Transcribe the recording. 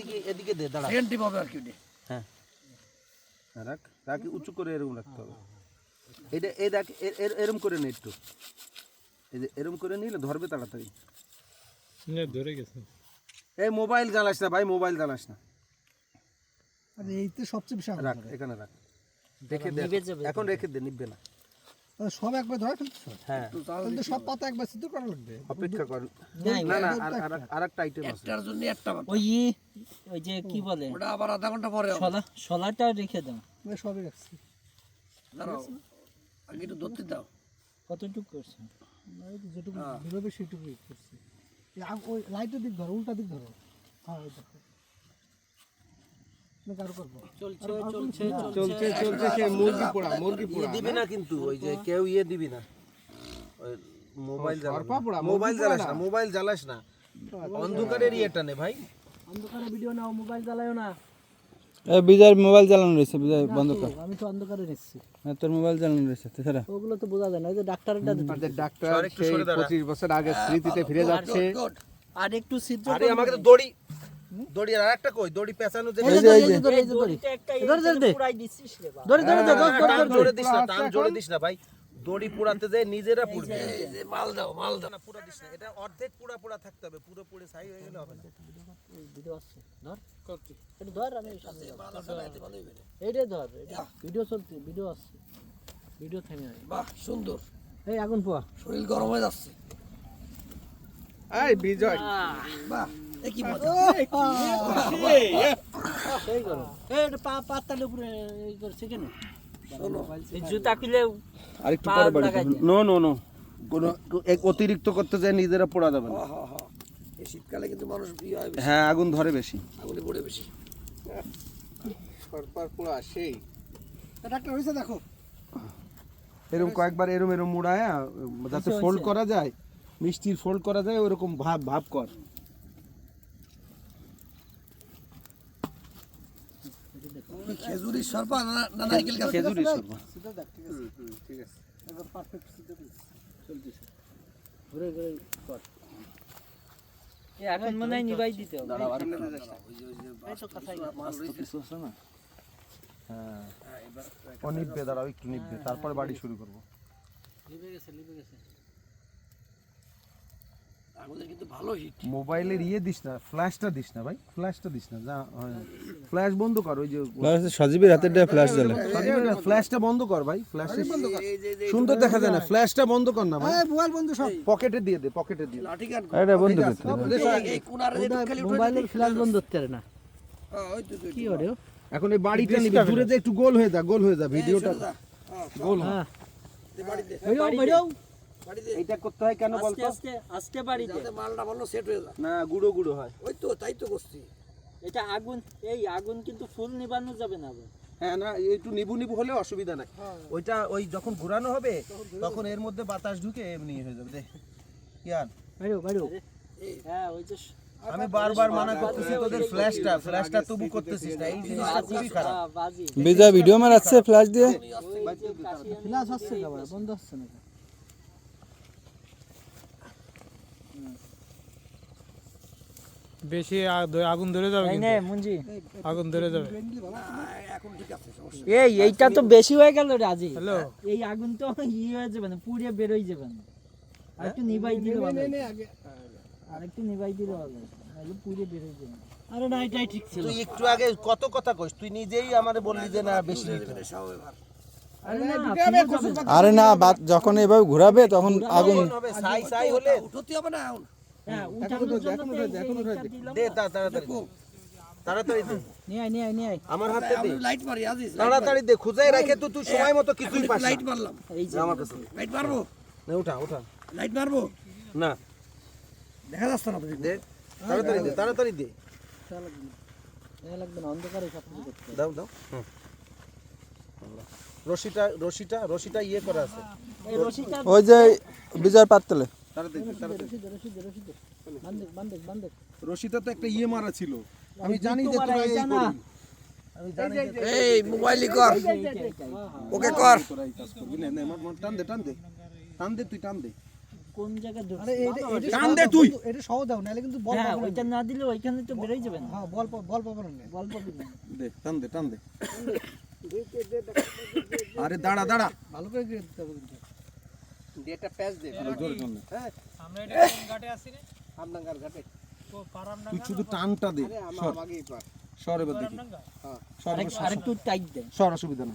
এদিকে এদিকে দে দাঁড়া। সেকেন্ড টিপ হবে আর কি হ্যাঁ। হ্যাঁ, রাখ রাখ উঁচু করে এরকম রাখতে হবে। এটা এই দেখ এ- এ- এরম করে নে একটু। এই যে এরম করে নিলে ধরবে তাড়াতাড়ি। ধরে গেছে। এই মোবাইল জ্বালাস না ভাই মোবাইল জ্বালাস না। আরে এই তো সবচেয়ে বেশি রাখ এখানে রাখ। রেখে দে এখন রেখে দে নিববে না। সব একবার ধরে ফেলতে হ্যাঁ। কিন্তু সব পাতা একবার সিদ্ধ করা লাগবে। অপেক্ষা কর। না না আর আর- আর আইটেম আছে। একটার জন্য একটা ওই ই, ওই যে কি বলে? ওটা আবার আধা ঘণ্টা পরে হবে। শলা শলাটা রেখে দাও। আমি সবই রাখছি। দাঁড়াও আগে একটু ধরতে দাও। কতটুকু করছ? যেটুকু বেরোবে সেটুকুই করছি। এই আগ- ওই লাইটের দিক ধরো উল্টা দিক ধরো। হ্যাঁ ওই দেখো। না কারও করব? চলছে চলছে চলছে চলছে সে মুরগি পোড়া মুরগি পোড়া দিবি না কিন্তু ওই যে কেউ ইয়ে দিবি না। ওই মোবাইল জ্বালাস মোবাইল জ্বালাস না। মোবাইল জ্বালাস না। অন্ধকারের ইয়েটা নে ভাই। অন্ধকারে ভিডিও নাও মোবাইল চালাও না বিজয়ের মোবাইল চালানো রয়েছে বিজয় বন্ধ কর আমি তো অন্ধকারে নিচ্ছি হ্যাঁ, তোর মোবাইল চালানো রয়েছে তাছাড়া ওগুলো তো বোঝা যায় না ওই যে ডাক্তারটা ডাক্তার সেই পঁচিশ বছর আগে স্মৃতিতে ফিরে যাচ্ছে আর একটু ছিদ্র আরে আমাকে তো দড়ি দড়ি আর একটা কই দড়ি পেছানো যে এই যে, এই যে, ধরে, এই যে, ধরে। ধরে, ধরে, দে। ধরে, ধরে, দে, ধর, ধর, টান ধর, জোরে দিস না টান জোরে দিস না ভাই দড়ি পুড়াতে যায় নিজেরা পুড়বে। যে মাল দাও মাল দাও। না পুরা দিস না এটা অর্ধেক পুরা পুরা থাকতে হবে পুরো পুরো ছাই হয়ে গেলে হবে না। ভিডিও আসছে ধর। একটু ধর আমি সামনে যাব। এইটাই ধর। ভিডিও চলছে ভিডিও আসছে। ভিডিও থেমে বাহ সুন্দর। এই আগুন পোয়া। শরীর গরম হয়ে যাচ্ছে। এই বিজয়। বাহ এ কি মজা। এই এটা পা পাতালে উপরে এই করছে কেন এই জুতা খুলে আরেকটু পরে বাড়ি নো নো নো। কোন এক অতিরিক্ত করতে যায় নিজেরা পোড়া যাবে না। শীতকালে কিন্তু মানুষ হয় হ্যাঁ আগুন ধরে বেশি। আগুনে পড়ে বেশি। সরপার পুরা সেই। ডাক্তার হয়েছে দেখো। এরকম কয়েকবার এরম এরম মুড়ায় যাতে ফোল্ড করা যায় মিষ্টির ফোল্ড করা যায় ওরকম ভাব ভাব কর। খেজুরির সরপা না নারকেল গাছ। খেজুরি দেখ ঠিক আছে একবার পারফেক্ট সিদ্ধ চলতেছে ঘুরে ঘুরে কর আগুন মনে হয় নিভাই দিতে হবে এই তো কথাই কিছু আছে না? হ্যাঁ। ও নিববে দাঁড়াও একটু নিববে তারপরে বাড়ি শুরু করব। লিবে গেছে লিবে গেছে। আগুনের কিন্তু ভালো হিট মোবাইলের ইয়ে দিস না ফ্ল্যাশটা দিস না ভাই ফ্ল্যাশটা দিস না যা ফ্ল্যাশ বন্ধ কর ওই যে সজীবের হাতের দিয়ে ফ্ল্যাশ জ্বলে ফ্ল্যাশটা বন্ধ কর ভাই ফ্ল্যাশ যে যে সুন্দর দেখা যায় না ফ্ল্যাশটা বন্ধ কর না ভাই। এই মোবাইল বন্ধু সব। পকেটে দিয়ে দে পকেটে দিয়ে লাঠি গান এটা বন্ধ করতে এই- খালি মোবাইলের ফ্ল্যাশ বন্ধ করতে না। হ্যাঁ, ওই তো, কি ওরে এখন এই বাড়িটা নিবি দূরে যে একটু গোল হয়ে যা গোল হয়ে। যা ভিডিওটা হ্যাঁ, গোল হ্যাঁ দে বাড়িতে। করতে হয় কেন বলতো? আস্তে আস্তে বাড়ি দে যাতে মালটা ভালো সেট হয়ে যায়। না গুঁড়ো গুঁড়ো হয়। ওই তো তাই তো করছি। এটা আগুন এই আগুন কিন্তু ফুল নিবানো যাবে না হ্যাঁ না একটু নিবু নিবু হলে অসুবিধা নাই। ওইটা ওই যখন ঘোরানো হবে তখন এর মধ্যে বাতাস ঢুকে এমনি হয়ে যাবে দেখ ইয়ার হ্যাঁ ওই যে আমি বারবার মানা করতেছি তোদের ফ্ল্যাশটা ফ্ল্যাশটা তবু করতেছিস না। এই জিনিসটা খুবই খারাপ। আহ, বাজি। ভিডিও মারাচ্ছে ফ্ল্যাশ দিয়ে? ফ্লাশ হচ্ছে না বন্ধ হচ্ছে না। বেশি আগুন ধরে যাবে মুঞ্জি। আগুন ধরে যাবে। এখন ঠিক আছে এই এইটা তো বেশি হয়ে গেল রে আজি। এই আগুন তো ই হয়ে যাবে না পুড়িয়ে বেরোই যাবে না। আর একটু নিবাই দিলে ভালো আগে। আর একটু নিবাই দিলে ভালো নাহলে পুড়িয়ে বেরোই যাবে। আরে না এটাই ঠিক ছিল। তুই একটু আগে কত কথা কইস? তুই নিজেই আমারে বললি যে না বেশি। আরে না ফিরে আরে না যখন এভাবে ঘোরাবে তখন আগুন ছাই ছাই হলে উঠতে হবে না হ্যাঁ তাড়াতাড়ি দে। তাড়াতাড়ি দে। নিয়ে আয় নিয়ে আয় নিয়ে আয়। আমার হাতে দে। লাইট মারি আজিজ তাড়াতাড়ি দে খুঁজাই রাখে তো তুই সময় মতো কিছুই পাস লাইট মারলাম। এই যে আমার কাছে। লাইট মারবো? না উঠা উঠা। লাইট মারবো? না। দেখা যাচ্ছে না তো দে তাড়াতাড়ি দে তাড়াতাড়ি দে। লাগবে না অন্ধকারে সব করতে দাও দাও। হুম। রশিটা রশিটা রশিটা ইয়ে করা আছে। রশিটা ওই যে বিজয় তাড়াতাড়ি রশিদ তো একটা ইয়ে মারা ছিল। আমি জানি যে তোরা এই করবি। এই মোবাইলই কর। ওকে কর। টান দে টান দে। টান দে তুই টান দে। কোন জায়গায় আরে এটা এটা টান দে তুই। এটা সহ দাও নাহলে কিন্তু বল হ্যাঁ পাবো। ওইটা না দিলে ওইখানে তো বেরোই যাবে না। হ্যাঁ বল পা- বল পাবো না। গল্প দিবেন দে টান দে টান দে। আরে দাঁড়া দাঁড়া। ভালো করে দিতে হবে কিন্তু। এটা প্যাচ দে হ্যাঁ। আমরা এটা কোন ঘাটে আছি রে? আমনাঙ্গার ঘাটে। তো পারামনাঙ্গা তুই শুধু টানটা দে আরে সর। আমার আগেই পার। সর এবার দেখি। হ্যাঁ। সর আরেক আরেকটু টাইট দে। সর অসুবিধা না